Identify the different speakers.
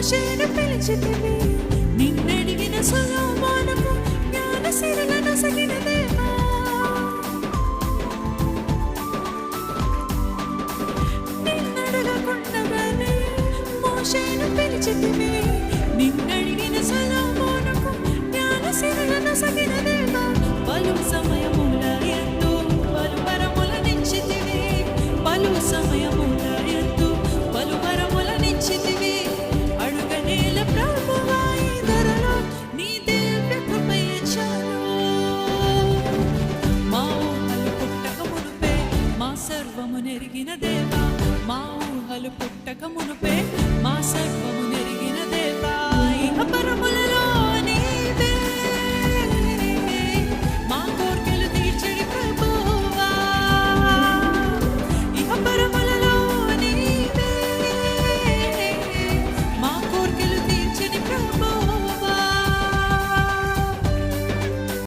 Speaker 1: మోషేను పిలిచితివి నిన్నడిగిన సులోమానము జ్ఞాన సిరులను సగిన దేవా నిన్నడగకుండగానే మోషేను పిలిచితివి నిన్నడిగిన సొలొమోనుకు జ్ఞాన సిరులను సగిన దేవా పలు సమయముల యందు పలు వరముల నిచ్చితివి పలు సమయము జరిగిన నెరిగిన దేవా మా ఊహలు పుట్టక మునుపే మా సర్వం